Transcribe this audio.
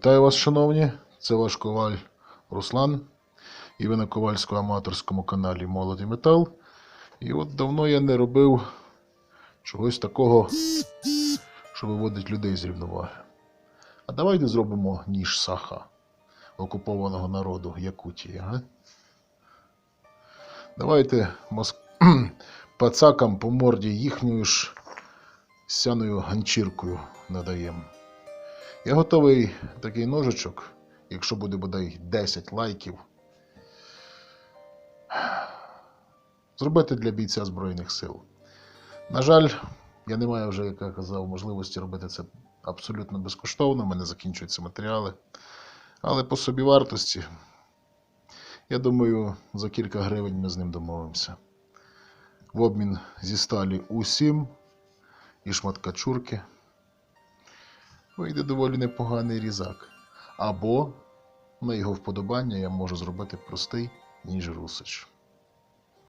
Вітаю вас, шановні! Це ваш коваль Руслан. І ви на ковальському аматорському каналі Молод і Метал. І от давно я не робив чогось такого, що виводить людей з рівноваги. А давайте зробимо ніж саха окупованого народу Якутії. Га? Давайте моск... пацакам по морді їхньою ж сяною ганчіркою надаємо. Я готовий такий ножичок, якщо буде бодай 10 лайків. Зробити для бійця Збройних сил. На жаль, я не маю вже, як я казав, можливості робити це абсолютно безкоштовно, в мене закінчуються матеріали. Але по собі вартості, я думаю, за кілька гривень ми з ним домовимося. В обмін зі сталі У7 і шматка чурки вийде доволі непоганий різак. Або на його вподобання я можу зробити простий ніж русич.